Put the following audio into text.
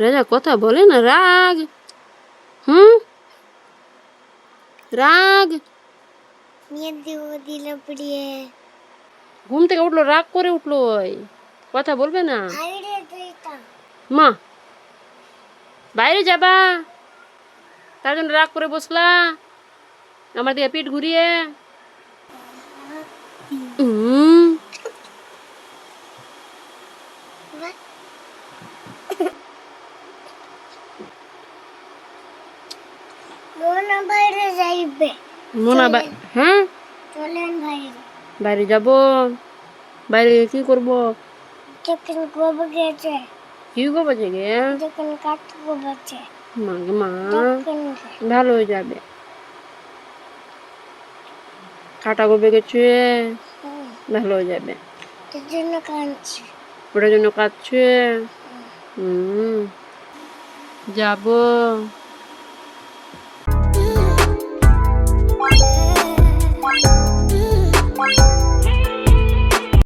রাজা কথা বলে না রাগ। হুম? রাগ। ঘুম থেকে উঠল রাগ করে উঠল ওই। কথা বলবে না। মা বাইরে যাবা। তার জন্য রাগ করে বসলা। আমার দিকে পিঠ ঘুরিয়ে। মোনা বাইরে যাইবে মোনা হ্যাঁ? চলেন বাইরে। বাইরে যাব। বাইরে কি করব? যখন গোবর গেছে। কি করব যে গে? যখন কাঠ গোবরছে মা মা। ভালো হয়ে যাবে। কাটা গোবে গেছে। ভালো হয়ে যাবে। জন্য কাঁদছি। ওটার জন্য কাঁদছে। হুম। যাব।